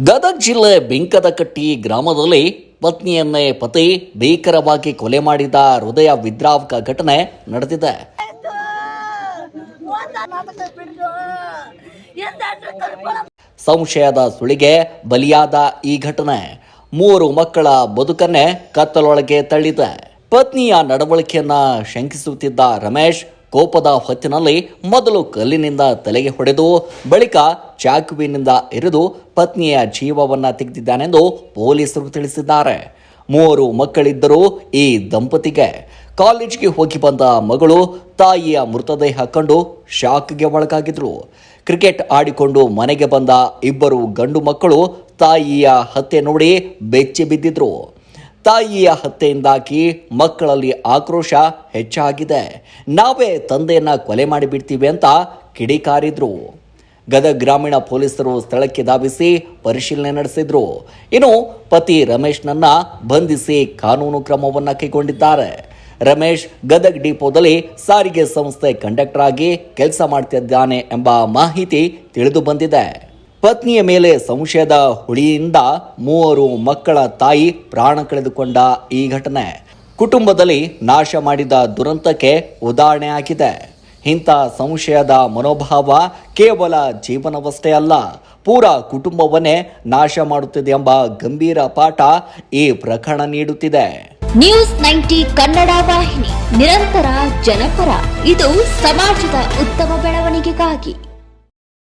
ಗದಗ ಜಿಲ್ಲೆ ಬೆಂಕದಕಟ್ಟಿ ಗ್ರಾಮದಲ್ಲಿ ಪತ್ನಿಯನ್ನೇ ಪತಿ ಭೀಕರವಾಗಿ ಕೊಲೆ ಮಾಡಿದ ಹೃದಯ ವಿದ್ರಾವಕ ಘಟನೆ ನಡೆದಿದೆ. ಸಂಶಯದ ಸುಳಿಗೆ ಬಲಿಯಾದ ಈ ಘಟನೆ. ಮೂರು ಮಕ್ಕಳ ಬದುಕನ್ನೇ ಕತ್ತಲೊಳಗೆ ತಳ್ಳಿದೆ. ಪತ್ನಿಯ ನಡವಳಿಕೆಯನ್ನ ಶಂಕಿಸುತ್ತಿದ್ದ ರಮೇಶ್ ಕೋಪದ ಹೊತ್ತಿನಲ್ಲಿ ಮೊದಲು ಕಲ್ಲಿನಿಂದ ತಲೆಗೆ ಹೊಡೆದು, ಬಳಿಕ ಚಾಕುವಿನಿಂದ ಇರಿದು ಪತ್ನಿಯ ಜೀವವನ್ನ ತೆಗೆದಿದ್ದಾನೆಂದು ಪೊಲೀಸರು ತಿಳಿಸಿದ್ದಾರೆ. ಮೂವರು ಮಕ್ಕಳಿದ್ದರೂ ಈ ದಂಪತಿಗೆ ಕಾಲೇಜ್ಗೆ ಹೋಗಿ ಬಂದ ಮಗಳು ತಾಯಿಯ ಮೃತದೇಹ ಕಂಡು ಶಾಕ್ಗೆ ಒಳಗಾಗಿದ್ರು ಕ್ರಿಕೆಟ್ ಆಡಿಕೊಂಡು ಮನೆಗೆ ಬಂದ ಇಬ್ಬರು ಗಂಡು ಮಕ್ಕಳು ತಾಯಿಯ ಹತ್ಯೆ ನೋಡಿ ಬೆಚ್ಚಿ ಬಿದ್ದಿದ್ರು. ತಾಯಿಯ ಹತ್ಯೆಯಿಂದಾಗಿ ಮಕ್ಕಳಲ್ಲಿ ಆಕ್ರೋಶ ಹೆಚ್ಚಾಗಿದೆ. ನಾವೇ ತಂದೆಯನ್ನ ಕೊಲೆ ಮಾಡಿಬಿಡ್ತೀವಿ ಅಂತ ಕಿಡಿಕಾರಿದ್ರು. ಗದಗ ಗ್ರಾಮೀಣ ಪೊಲೀಸರು ಸ್ಥಳಕ್ಕೆ ಧಾವಿಸಿ ಪರಿಶೀಲನೆ ನಡೆಸಿದ್ರು. ಇನ್ನು ಪತಿ ರಮೇಶ್ನನ್ನ ಬಂಧಿಸಿ ಕಾನೂನು ಕ್ರಮವನ್ನ ಕೈಗೊಂಡಿದ್ದಾರೆ. ರಮೇಶ್ ಗದಗ್ ಡಿಪೋದಲ್ಲಿ ಸಾರಿಗೆ ಸಂಸ್ಥೆ ಕಂಡಕ್ಟರ್ ಆಗಿ ಕೆಲಸ ಮಾಡ್ತಿದ್ದಾನೆ ಎಂಬ ಮಾಹಿತಿ ತಿಳಿದು ಬಂದಿದೆ. ಪತ್ನಿಯ ಮೇಲೆ ಸಂಶಯದ ಹುಳಿಯಿಂದ ಮೂವರು ಮಕ್ಕಳ ತಾಯಿ ಪ್ರಾಣ ಕಳೆದುಕೊಂಡ ಈ ಘಟನೆ ಕುಟುಂಬದಲ್ಲಿ ನಾಶ ಮಾಡಿದ ದುರಂತಕ್ಕೆ ಉದಾಹರಣೆ ಆಗಿದೆ. ಇಂಥ ಸಂಶಯದ ಮನೋಭಾವ ಕೇವಲ ಜೀವನವಷ್ಟೇ ಅಲ್ಲ, ಪೂರ ಕುಟುಂಬವನ್ನೇ ನಾಶ ಮಾಡುತ್ತಿದೆ ಎಂಬ ಗಂಭೀರ ಪಾಠ ಈ ಪ್ರಕರಣ ನೀಡುತ್ತಿದೆ. ನ್ಯೂಸ್ ನೈಂಟಿ ಕನ್ನಡ ವಾಹಿನಿ, ನಿರಂತರ ಜನಪರ. ಇದು ಸಮಾಜದ ಉತ್ತಮ ಬೆಳವಣಿಗೆಗಾಗಿ.